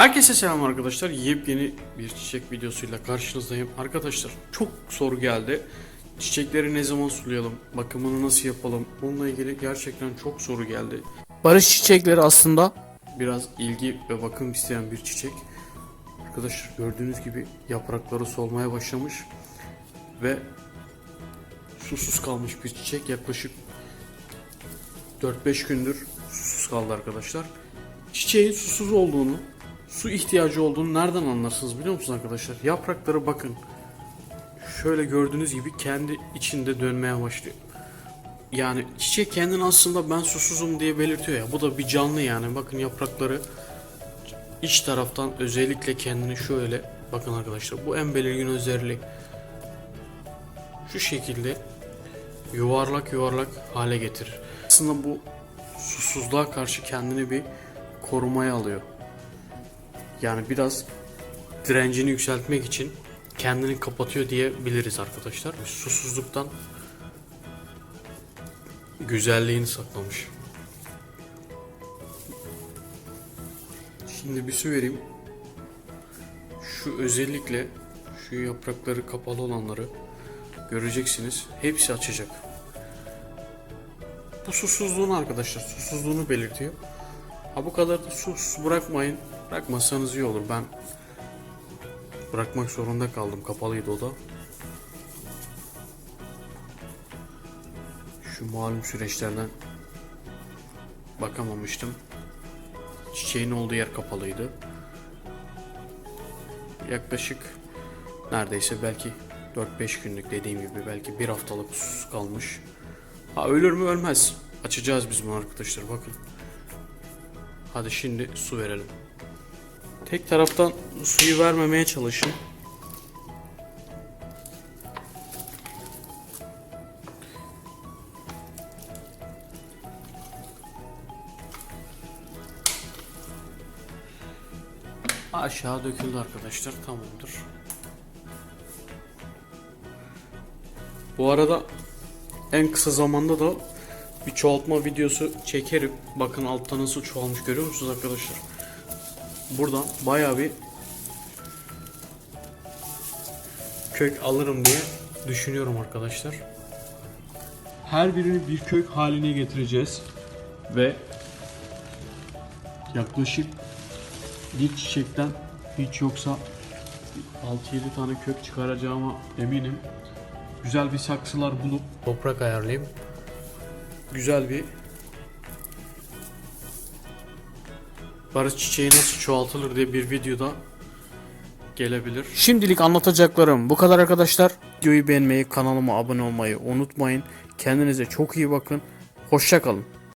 Herkese selam arkadaşlar. Yepyeni bir çiçek videosuyla karşınızdayım. Arkadaşlar çok soru geldi. Çiçekleri ne zaman sulayalım? Bakımını nasıl yapalım? Bununla ilgili gerçekten çok soru geldi. Barış çiçekleri aslında biraz ilgi ve bakım isteyen bir çiçek. Arkadaşlar gördüğünüz gibi yaprakları solmaya başlamış ve susuz kalmış bir çiçek. Yaklaşık 4-5 gündür susuz kaldı arkadaşlar. Çiçeğin susuz olduğunu, su ihtiyacı olduğunu nereden anlarsınız biliyor musunuz arkadaşlar? Yaprakları bakın. Şöyle gördüğünüz gibi kendi içinde dönmeye başlıyor. Yani çiçek kendini aslında ben susuzum diye belirtiyor ya. Bu da bir canlı yani. Bakın yaprakları iç taraftan özellikle kendini şöyle bakın arkadaşlar bu en belirgin özelliği. Şu şekilde yuvarlak yuvarlak hale getirir. Aslında bu susuzluğa karşı kendini bir korumaya alıyor. Yani biraz direncini yükseltmek için kendini kapatıyor diyebiliriz arkadaşlar. Susuzluktan güzelliğini saklamış. Şimdi bir su vereyim. Şu özellikle şu yaprakları kapalı olanları göreceksiniz. Hepsi açacak. Bu susuzluğunu arkadaşlar susuzluğunu belirtiyor. Ha bu kadar da sus bırakmayın. Bırakmasanız iyi olur. Ben bırakmak zorunda kaldım. Kapalıydı o da. Şu malum süreçlerden bakamamıştım. Çiçeğin olduğu yer kapalıydı. Yaklaşık neredeyse belki 4-5 günlük dediğim gibi belki bir haftalık susuz kalmış. Ha ölür mü ölmez. Açacağız biz bunu arkadaşlar bakın. Hadi şimdi su verelim. Tek taraftan suyu vermemeye çalışın. Aşağı döküldü arkadaşlar tamamdır. Bu arada en kısa zamanda da bir çoğaltma videosu çekerim. Bakın altta nasıl çoğalmış görüyor musunuz arkadaşlar? Buradan bayağı bir kök alırım diye düşünüyorum arkadaşlar. Her birini bir kök haline getireceğiz ve yaklaşık bir çiçekten hiç yoksa 6-7 tane kök çıkaracağıma eminim. Güzel bir saksılar bulup toprak ayarlayayım. Güzel bir barış çiçeği nasıl çoğaltılır diye bir videoda gelebilir. Şimdilik anlatacaklarım bu kadar arkadaşlar. Videoyu beğenmeyi, kanalıma abone olmayı unutmayın. Kendinize çok iyi bakın. Hoşça kalın.